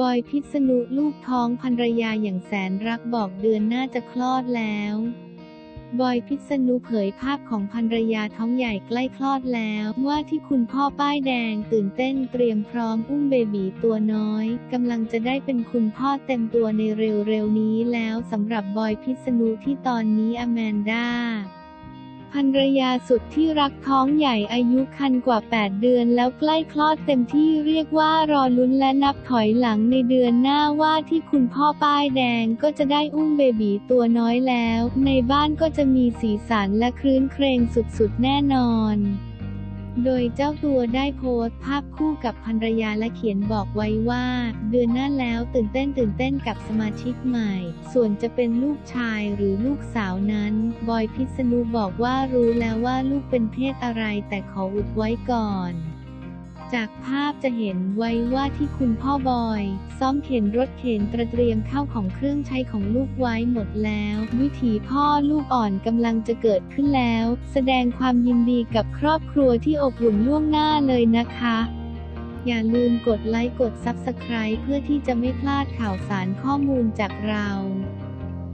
บอยพิษณุลูกท้องภรรยาอย่างแสนรักบอกเดือนหน้าจะคลอดแล้ว บอยพิษณุเผยภาพของภรรยาท้องใหญ่ใกล้คลอดแล้ว ว่าที่คุณพ่อป้ายแดงตื่นเต้นเตรียมพร้อมอุ้มเบบีตัวน้อยกำลังจะได้เป็นคุณพ่อเต็มตัวในเร็วๆนี้แล้วสำหรับบอยพิษณุที่ตอนนี้อแมนด้า ภรรยาสุดที่รักท้องใหญ่อายุคันกว่า 8 เดือนแล้วใกล้คลอดเต็มที่เรียกว่ารอลุ้นและนับถอยหลังในเดือนหน้าว่าที่คุณพ่อป้ายแดงก็จะได้อุ้มเบบีตัวน้อยแล้ว ในบ้านก็จะมีสีสันและคลื้นเครงสุดๆแน่นอน โดยเจ้าตัวได้โพสต์ภาพคู่กับภรรยาและเขียนบอกไว้ว่า เดือนหน้าแล้วตื่นเต้นตื่นเต้นกับสมาชิกใหม่ ส่วนจะเป็นลูกชายหรือลูกสาวนั้น บอยพิษณุบอกว่ารู้แล้วว่าลูกเป็นเพศอะไรแต่ขออุบไว้ก่อน จากภาพจะเห็นไว้ว่าที่คุณพ่อบอย ซ้อมเข็นรถเข็นตระเตรียมเข้าของเครื่องใช้ของลูกไว้หมดแล้ว วิถีพ่อลูกอ่อนกำลังจะเกิดขึ้นแล้ว แสดงความยินดีกับครอบครัวที่อบอุ่นล่วงหน้าเลยนะคะอย่าลืมกดไลค์กด Subscribe เพื่อที่จะไม่พลาดข่าวสารข้อมูลจากเรา